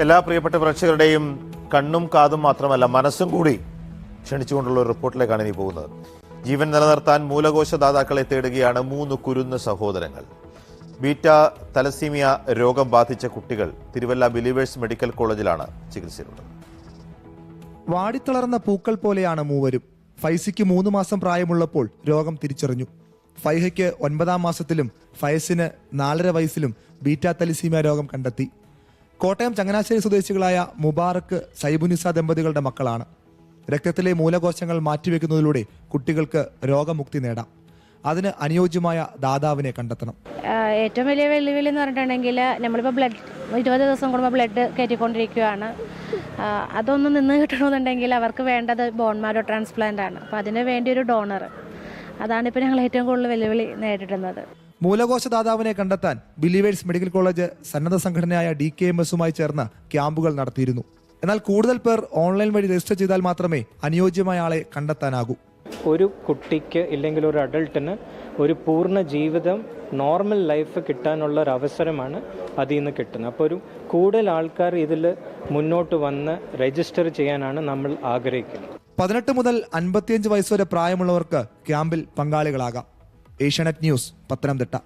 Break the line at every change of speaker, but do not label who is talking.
എല്ലാ പ്രിയപ്പെട്ട പ്രേക്ഷകരുടെയും കണ്ണും കാതും മാത്രമല്ല മനസ്സും കൂടി ക്ഷണിച്ചുകൊണ്ടുള്ള ഒരു റിപ്പോർട്ടിലേക്കാണ് ഇനി പോകുന്നത്. ജീവൻ നിലനിർത്താൻ മൂലകോശദാതാക്കളെ തേടുകയാണ് മൂന്ന് കുരുന്ന് സഹോദരങ്ങൾ. ബീറ്റ തലസീമിയ രോഗം ബാധിച്ച കുട്ടികൾ തിരുവല്ല ബിലീവേഴ്സ് മെഡിക്കൽ കോളേജിലാണ് ചികിത്സയിലുള്ളത്.
വാടിത്തളർന്ന പൂക്കൾ പോലെയാണ് മൂവരും. ഫൈസിക്ക് മൂന്ന് മാസം പ്രായമുള്ളപ്പോൾ രോഗം തിരിച്ചറിഞ്ഞു. ഫൈഹയ്ക്ക് ഒൻപതാം മാസത്തിലും ഫയസിന് നാലര വയസ്സിലും ബീറ്റ തലസീമിയ രോഗം കണ്ടെത്തി. കോട്ടയം ചങ്ങനാശ്ശേരി സ്വദേശികളായ മുബാറക്ക് സൈബുനിസ ദമ്പതികളുടെ മക്കളാണ്. രക്തത്തിലെ മൂലകോശങ്ങൾ മാറ്റിവെക്കുന്നതിലൂടെ കുട്ടികൾക്ക് രോഗമുക്തി നേടാം. അതിന് അനുയോജ്യമായ ദാതാവിനെ കണ്ടെത്തണം.
ഏറ്റവും വലിയ വെല്ലുവിളി എന്ന് പറഞ്ഞിട്ടുണ്ടെങ്കിൽ നമ്മളിപ്പോൾ ബ്ലഡ് ഇരുപത് ദിവസം കൂടുമ്പോൾ ബ്ലഡ് കയറ്റിക്കൊണ്ടിരിക്കുകയാണ്. അതൊന്നും നിന്ന് കിട്ടണമെന്നുണ്ടെങ്കിൽ അവർക്ക് വേണ്ടത് ബോൺ മാരോ ട്രാൻസ്പ്ലാന്റ് ആണ്. അപ്പോൾ അതിന് വേണ്ടി ഒരു ഡോണർ അതാണ് ഇപ്പോൾ ഞങ്ങൾ ഏറ്റവും കൂടുതൽ വെല്ലുവിളി നേരിടുന്നത്.
മൂലകോശ ദാതാവിനെ കണ്ടെത്താൻ ബിലീവേഴ്സ് മെഡിക്കൽ കോളേജ് സന്നദ്ധ സംഘടനയായ ഡി കെ എം എസുമായി ചേർന്ന് ക്യാമ്പുകൾ നടത്തിയിരുന്നു. എന്നാൽ കൂടുതൽ പേർ ഓൺലൈൻ വഴി രജിസ്റ്റർ ചെയ്താൽ മാത്രമേ അനുയോജ്യമായ ആളെ കണ്ടെത്താനാകൂ.
ഒരു കുട്ടിക്ക് ഇല്ലെങ്കിൽ ഒരു അഡൾട്ടിന് ഒരു പൂർണ ജീവിതം നോർമൽ ലൈഫ് കിട്ടാനുള്ള ഒരു അവസരമാണ് അതിൽ നിന്ന് കിട്ടുന്നത്. അപ്പോൾ ഒരു കൂടുതൽ ആൾക്കാർ ഇതിൽ മുന്നോട്ട് വന്ന് രജിസ്റ്റർ ചെയ്യാനാണ് നമ്മൾ ആഗ്രഹിക്കുന്നത്.
പതിനെട്ട് മുതൽ അൻപത്തിയഞ്ച് വയസ്സ് വരെ പ്രായമുള്ളവർക്ക് ക്യാമ്പിൽ പങ്കാളികളാകാം. ഏഷ്യാനെറ്റ് ന്യൂസ് പത്തനംതിട്ട.